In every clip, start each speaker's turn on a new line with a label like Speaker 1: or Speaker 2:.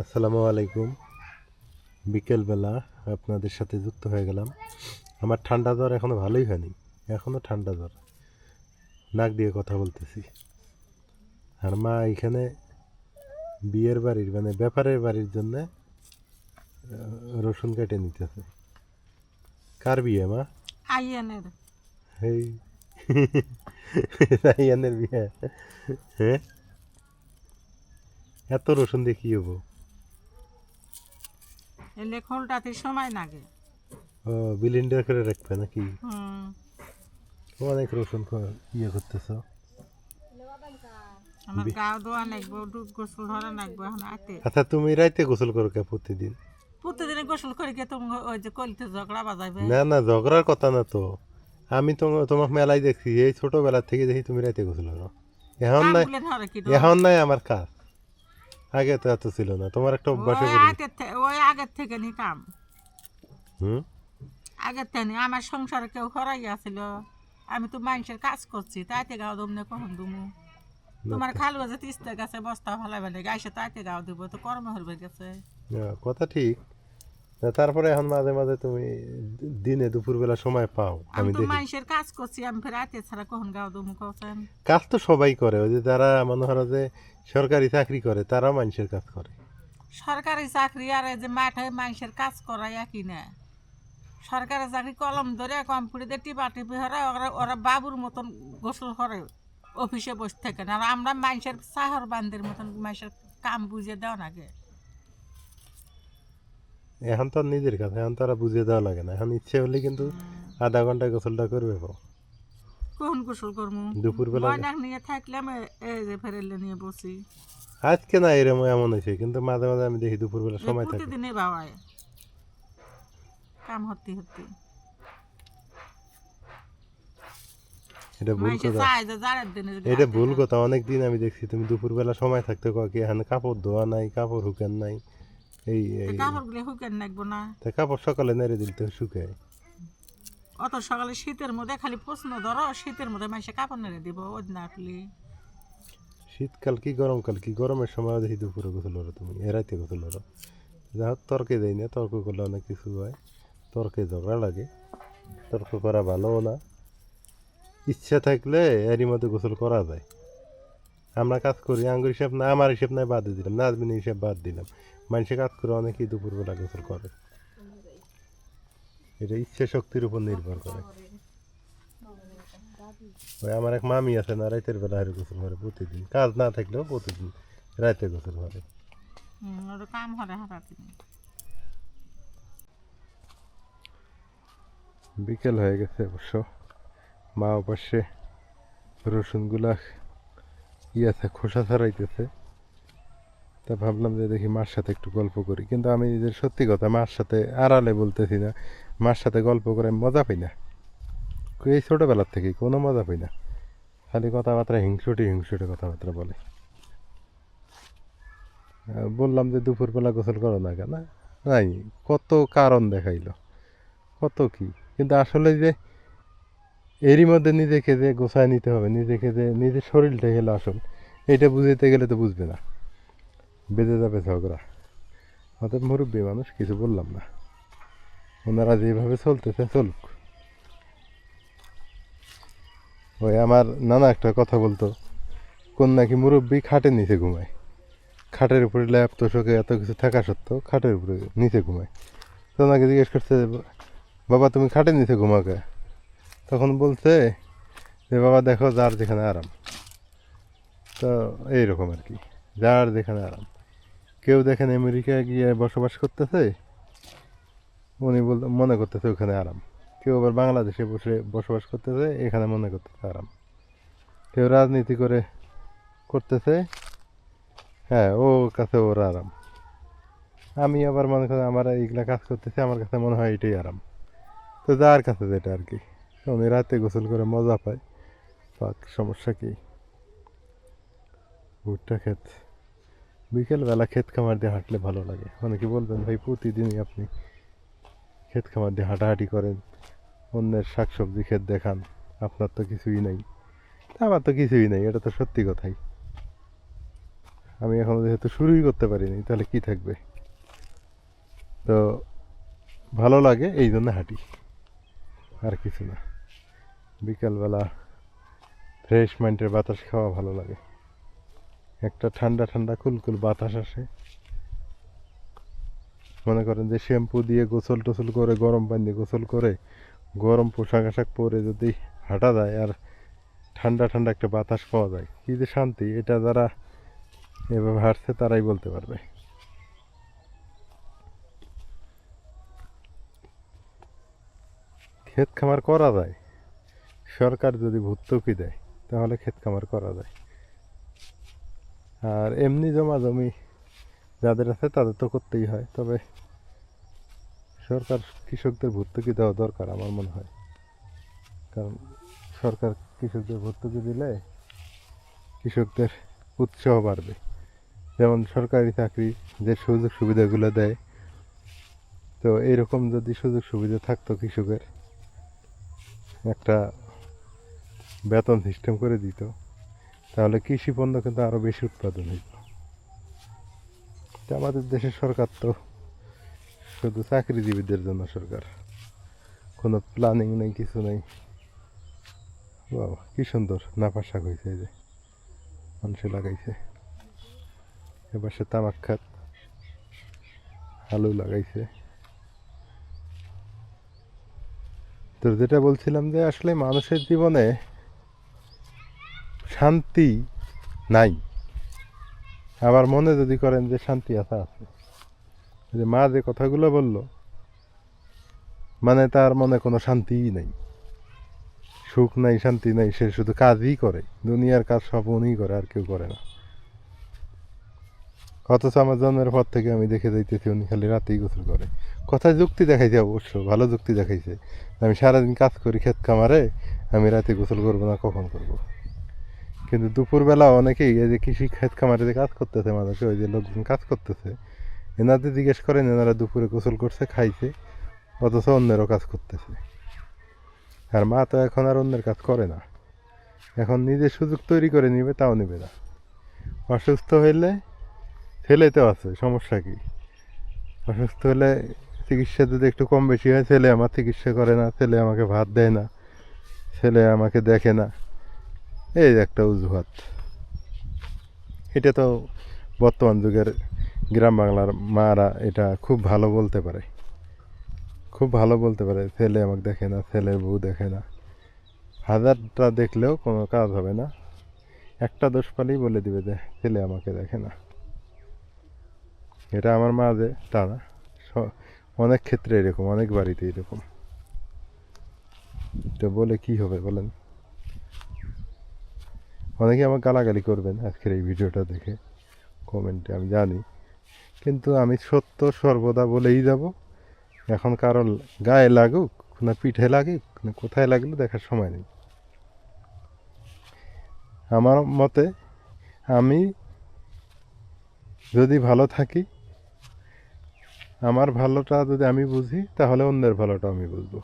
Speaker 1: আসসালামু আলাইকুম। বিকেলবেলা আপনাদের সাথে যুক্ত হয়ে গেলাম। আমার ঠান্ডা জ্বর এখনও ভালোই হয়নি এখনও ঠান্ডা জ্বর। নাক দিয়ে কথা বলতেছি। আর মা এখানে বিয়ের বাড়ির মানে ব্যাপারের বাড়ির জন্য রসুন কেটে নিতেছে। কার বিয়ে মা?
Speaker 2: আইয়ানের।
Speaker 1: এই রাইয়ানের বিয়ে। হ্যাঁ? এত রসুন দিয়ে কি হব?
Speaker 2: এলে খোলটাতে সময় লাগে।
Speaker 1: ও বিলিন্ডার করে রাখবে নাকি?
Speaker 2: হুম।
Speaker 1: অনেক ইয়ে করতেছ।
Speaker 2: আমার গাও দোয়া নাকবো ডুব গোসল ধরা নাকবো এখন আতে
Speaker 1: আচ্ছা তুমি রাইতে গোসল করো কে প্রতিদিন?
Speaker 2: প্রতিদিনে গোসল করে গিয়ে তুমি ওই যে কলিতে ঝগড়া বাজাইবে।
Speaker 1: না না ঝগড়ার কথা না তো। আমি তো তোমাকে মেলায় দেখছি এই ছোটবেলা থেকে দেখি তুমি রাইতে গোসল করো। এখন নাই এখন নাই আমার কাজ। আগে তো এত ছিল না। তোমার একটা অভ্যাসে
Speaker 2: ওই আগের থেকে ওই আগের থেকে নি কাম
Speaker 1: হুম?
Speaker 2: আগের থেকে আমার সংসারে কেউ খরাই আছিল। আমি তো মানুষের কাজ করছি তাইতে গাও দমনে কখন দুমু। তোমার খালু যে তিস্তা গেছে বস্তা ফালাই ফেলে গাইছে তাইতে গাও দিব তো কর্ম হরবে গেছে।
Speaker 1: কথা ঠিক। তারপরে এখন মাঝে মাঝে তুমি দিনে দুপুরবেলা সময় পাও
Speaker 2: আমি তো
Speaker 1: দেখি।
Speaker 2: মানুষের কাজ করছি আমি রাতে ছাড়া কখন গাও দুমু কছেন
Speaker 1: কাজ তো সবাই করে ওই যে যারা মনে হয় যে সরকারি চাকরি করে তারা মানুষের কাজ করে।
Speaker 2: সরকারি চাকরি আর এই যে মাঠে মানুষের কাজ করাই একই না। সরকারি চাকরি কলম ধরে কম্পিউটারে টিপা টিপি হরে ওরা ওরা বাবুর মতন গোসল করে অফিসে বসে থাকে না। আর আমরা মানুষের সাহর বান্দের মতন মানুষের কাম বুঝে দেওয়া নাগে
Speaker 1: এখন তো আর নিজের কাছে এখন তো আর বুঝিয়ে দেওয়া লাগে না। এখন ইচ্ছে হলে কিন্তু আধা ঘণ্টা গোসলটা করবে পাও
Speaker 2: কখন গোসল করব
Speaker 1: দুপুরবেলা
Speaker 2: নিয়ে থাকলাম এই যে ফেরেলে নিয়ে বসি।
Speaker 1: আজকে না এরকম এমন হয়েছে কিন্তু মাঝে মাঝে আমি দেখি দুপুরবেলা সময় থাকে।
Speaker 2: প্রতিদিনই বাবায়। কাম হতে হতে।
Speaker 1: এটা ভুল কথা। এটা ভুল কথা অনেক দিন আমি দেখছি তুমি দুপুরবেলা সময় থাকতে কয় কি এখানে কাপড় ধোয়া নাই কাপড় হুকেন নাই। এই এই।
Speaker 2: কাপড়গুলো হুকেন নাকবো না?
Speaker 1: তা কাপড় সকালে নেড়ে দিলে তো শুকায়।
Speaker 2: অত সকালে শীতের মধ্যে খালি প্রশ্ন ধরো শীতের মধ্যে মানুষে কাপড় নেড়ে দিব ওই না আসলে
Speaker 1: শীতকাল কি গরমকাল কি? গরমের সময় দেখি দুপুরে গোসল করো তুমি এরাইতে গোসল করো। যা হোক তর্কে দেয় না তর্ক করলে অনেক কিছু হয়। তর্কে ঝগড়া লাগে তর্ক করা ভালোও না। ইচ্ছা থাকলে এরই মধ্যে গোসল করা যায়। আমরা কাজ করি আঙ্গুর হিসাব না আমার হিসাব নাই বাদ দিলাম নাজমিনের হিসাব বাদ দিলাম। মানুষে কাজ করে অনেকেই দুপুরবেলা গোসল করে। এটা ইচ্ছা শক্তির উপর নির্ভর করে। ওই আমার এক মামি আছে না রাতের বেলা হারে গোসল করে প্রতিদিন। কাজ না থাকলেও প্রতিদিন রাতে গোসল করে। বিকেল হয়ে গেছে অবশ্য। মা অবশ্যে রসুনগুলা ইয়াছে খোসা ছাড়াইতেছে। তা ভাবলাম যে দেখি মার সাথে একটু গল্প করি। কিন্তু আমি যে সত্যি কথা, মার সাথে আড়ালে বলতেছি না, মার সাথে গল্প করে মজা পাই না। এই ছোটোবেলার থেকে কোনো মজা পাই না। খালি কথাবার্তা, হিংসুটি হিংসুটি কথাবার্তা বলে। বললাম যে দুপুরবেলা গোসল করো না কেন? নাই, কত কারণ দেখাইলো। কত কি? কিন্তু আসলে যে এরই মধ্যে নিজেকে যে গোছায় নিতে হবে, নিজেকে যে নিজের শরীরটা গেলে আসল, এটা বুঝাইতে গেলে তো বুঝবে না। বেঁধে যাবে ঝগড়া। অতএব মুরব্বী মানুষ কিছু বললাম না। ওনারা যেভাবে চলতেছে, চলুক। ওই আমার নানা একটা কথা বলতো, কোন নাকি মুরব্বী খাটের নিচে ঘুমায়। খাটের উপরে ল্যাপ, তোষকে এত কিছু থাকা সত্ত্বেও খাটের উপরে নিচে ঘুমায়। তো ওনাকে জিজ্ঞেস করছে বাবা, তুমি খাটের নিচে ঘুমাকে তখন বলছে যে, বাবা, দেখো, যার যেখানে আরাম। তো এইরকম আর কি, যার যেখানে আরাম। কেউ দেখেন আমেরিকায় গিয়ে বসবাস করতেছে? উনি বল মনে করতেছে ওখানে আরাম। কেউ আবার বাংলাদেশে বসে বসবাস করতেছে, এখানে মনে করতেছে আরাম। কেউ রাজনীতি করে করতেছে হ্যাঁ ও কাছে ওর আরাম। আমি আবার মনে করি আমার এইগুলা কাজ করতেছি, আমার কাছে মনে হয় এটাই আরাম। তো যার কাছে যেটা আর কি। উনি রাতে গোসল করে মজা পায়। সমস্যা কি? ভুট্টা ক্ষেত বিকেলবেলা ক্ষেত খামার দিয়ে হাঁটলে ভালো লাগে। অনেকে বলবেন ভাই, প্রতিদিনই আপনি ক্ষেত খামার দিয়ে হাঁটাহাঁটি করেন, অন্যের শাকসবজি ক্ষেত দেখান, আপনার তো কিছুই নাই। আমার তো কিছুই নাই, এটা তো সত্যি কথাই। আমি এখনও যেহেতু শুরুই করতে পারিনি, তাহলে কি থাকবে? তো ভালো লাগে, এই জন্য হাঁটি। আর কিছু না। বিকালবেলা ফ্রেশ মাইন্ডের বাতাস খাওয়া ভালো লাগে। একটা ঠান্ডা ঠান্ডা কুলকুল বাতাস আসে। মনে করেন যে শ্যাম্পু দিয়ে গোসল টোসল করে, গরম পানি গোসল করে, গরম পোশাক আশাক পরে যদি হাঁটা যায় আর ঠান্ডা ঠান্ডা একটা বাতাস পাওয়া যায়, কী যে শান্তি, এটা যারা এভাবে হাঁটছে তারাই বলতে পারবে। ক্ষেত খামার করা যায়। সরকার যদি ভর্তুকি দেয়, তাহলে ক্ষেত খামার করা যায়। আর এমনি জমা জমি যাদের আছে তাদের তো করতেই হয়, তবে সরকার কৃষকদের ভর্তুকি দেওয়া দরকার আমার মনে হয়। কারণ সরকার কৃষকদের ভর্তুকি দিলে কৃষকদের উৎসাহ বাড়বে। যেমন সরকারি চাকরি যে সুযোগ সুবিধাগুলো দেয়, তো এরকম যদি সুযোগ সুবিধা থাকতো কৃষকের, একটা বেতন সিস্টেম করে দিত। তাহলে কৃষি পণ্য কিন্তু আরও বেশি উৎপাদন হইত আমাদের দেশের সরকার তো শুধু চাকরিজীবীদের জন্য সরকার। কোনো প্ল্যানিং নেই, কিছু নেই। বাবা কি সুন্দর নাপা শাক হয়েছে যে। মানুষে লাগাইছে। এবার সে তামাক খাত, আলু লাগাইছে। তো যেটা বলছিলাম যে আসলে মানুষের জীবনে শান্তি নাই। আবার মনে যদি করেন যে শান্তি আছে আছে। যে মা যে কথাগুলো বলল মানে তার মনে কোনো শান্তিই নেই। সুখ নাই, শান্তি নাই, সে শুধু কাজই করে। দুনিয়ার কাজ সব উনিই করে, আর কেউ করে না। অথচ আমার জন্মের পর থেকে আমি দেখে যাইতেছি, উনি খালি রাতেই গোসল করে। কথায় যুক্তি দেখাইছে অবশ্য, ভালো যুক্তি দেখাইছে। আমি সারাদিন কাজ করি, ক্ষেত খামারে, আমি রাতে গোসল করব না, কখন করব। কিন্তু দুপুরবেলা অনেকেই এই যে কৃষি ক্ষেত খামারে যে কাজ করতেছে মানুষে ওই যে লোকজন কাজ করতেছে, এনাদের জিজ্ঞেস করেন এনারা দুপুরে গোসল করছে, খাইছে, অথচ অন্যেরও কাজ করতেছে। আর মা তো এখন আর অন্যের কাজ করে না। এখন নিজে সুযোগ তৈরি করে নিবে, তাও নিবে না। অসুস্থ হইলে ছেলেতেও আছে, সমস্যা কি? অসুস্থ হলে চিকিৎসা যদি একটু কম বেশি হয়, ছেলে আমার চিকিৎসা করে না, ছেলে আমাকে ভাত দেয় না, ছেলে আমাকে দেখে না। এই একটা অজুহাত। এটা তো বর্তমান যুগের গ্রাম বাংলার মারা এটা খুব ভালো বলতে পারে। খুব ভালো বলতে পারে, ছেলে আমাকে দেখে না ছেলের বউ দেখে না। হাজারটা দেখলেও কোনো কাজ হবে না। একটা দোষ পালেই বলে দিবে যে, ছেলে আমাকে দেখে না। এটা আমার মা যে, তা না। অনেক ক্ষেত্রে এরকম, অনেক বাড়িতে এরকম। তো বলে কি হবে বলেন? অনেকে আমার গালাগালি করবেন আজকের এই ভিডিওটা দেখে, কমেন্টে, আমি জানি। কিন্তু আমি সত্য সর্বদা বলেই যাব, এখন কারও গায়ে লাগুক না পিঠে লাগুক না কোথায় লাগল দেখার সময় নেই। আমার মতে আমি যদি ভালো থাকি, আমার ভালোটা যদি আমি বুঝি, তাহলে অন্যের ভালোটা আমি বুঝব।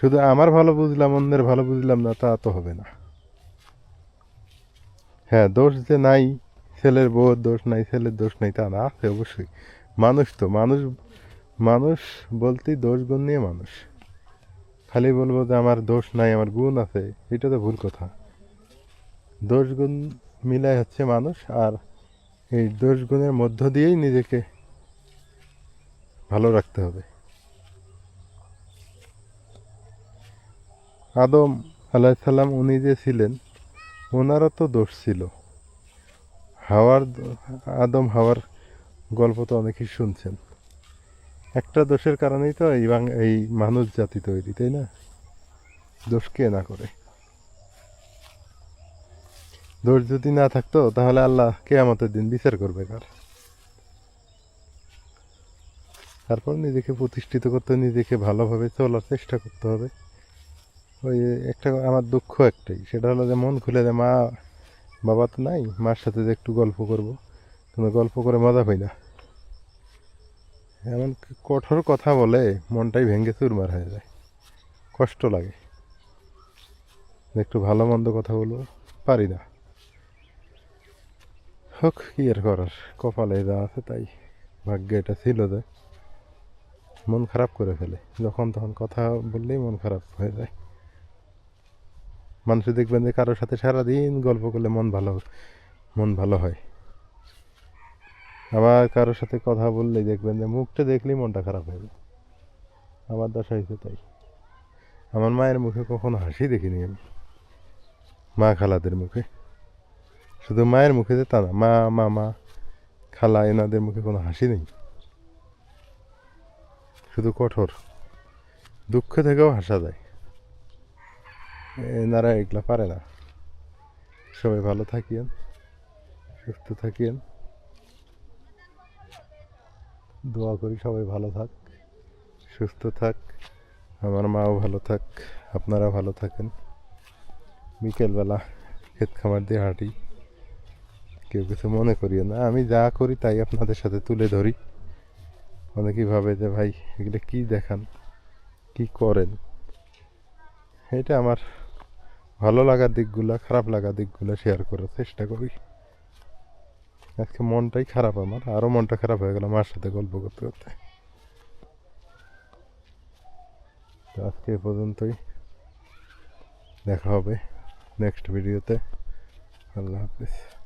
Speaker 1: শুধু আমার ভালো বুঝলাম, অন্যের ভালো বুঝলাম না, তা তো হবে না। হ্যাঁ দোষ যে নাই, ছেলের বউর দোষ নাই, ছেলের দোষ নাই, তা না, আছে অবশ্যই। মানুষ তো, মানুষ মানুষ বলতেই দোষ গুণ নিয়ে মানুষ। খালি বলব যে আমার দোষ নাই, আমার গুণ আছে, এটা তো ভুল কথা। দোষ গুণ মিলাই হচ্ছে মানুষ, আর এই দোষ গুণের মধ্য দিয়েই নিজেকে ভালো রাখতে হবে। আদম আলাইসাল্লাম উনি যে ছিলেন ওনারও তো দোষ ছিল। হাওয়ার, আদম হাওয়ার গল্প তো অনেকেই শুনছেন। একটা দোষের কারণেই তো এই এই মানুষ জাতি তৈরি, তাই না? দোষ কে না করে? দোষ যদি না থাকতো, তাহলে আল্লাহ কে আমাদের দিন বিচার করবে কার? তারপর নিজেকে প্রতিষ্ঠিত করতে, নিজেকে ভালোভাবে চলার চেষ্টা করতে হবে। ওই একটা আমার দুঃখ একটাই। সেটা হলো যে মন খুলে যে, মা, বাবা তো নাই, মার সাথে যে একটু গল্প করব। কিন্তু গল্প করে মজা পাই না। এমন কঠোর কথা বলে মনটাই ভেঙে চুরমার হয়ে যায়। কষ্ট লাগে। একটু ভালো মন্দ কথা বলব, পারি না। হোক, কি আর করার? কপালে যা আছে তাই। ভাগ্যে এটা ছিল যে, মন খারাপ করে ফেলে। যখন তখন কথা বললেই মন খারাপ হয়ে যায়। মানুষ দেখবেন যে কারোর সাথে সারাদিন গল্প করলে মন ভালো মন ভালো হয়। আবার কারোর সাথে কথা বললেই দেখবেন যে মুখটা দেখলেই মনটা খারাপ হয়ে যায়। আমার দশা হয়েছে তাই। আমার মায়ের মুখে কখনো হাসি দেখিনি আমি। মা খালাদের মুখে। শুধু মায়ের মুখে যে তা না, মা, মামা, খালা এনাদের মুখে কোনো হাসি নেই। শুধু কঠোর। দুঃখ থেকেও হাসা যায়। এনারা এগুলা পারে না। সবাই ভালো থাকিয়েন সুস্থ থাকিয়েন দোয়া করি সবাই ভালো থাক, সুস্থ থাক, আমার মাও ভালো থাক, আপনারা ভালো থাকেন। বিকেলবেলা ক্ষেত খামার দিয়ে হাঁটি। কেউ কিছু মনে করিও না। আমি যা করি তাই আপনাদের সাথে তুলে ধরি। অনেকেই ভাবে যে, ভাই, এগুলো কী দেখান? কি করেন? এটা আমার ভালো লাগার দিকগুলো, খারাপ লাগার দিকগুলো শেয়ার করার চেষ্টা করি। আজকে মনটাই খারাপ আমার আরও মনটা খারাপ হয়ে গেল মার সাথে গল্প করতে করতে। আজকে এ পর্যন্তই। দেখা হবে নেক্সট ভিডিওতে আল্লাহ হাফিজ।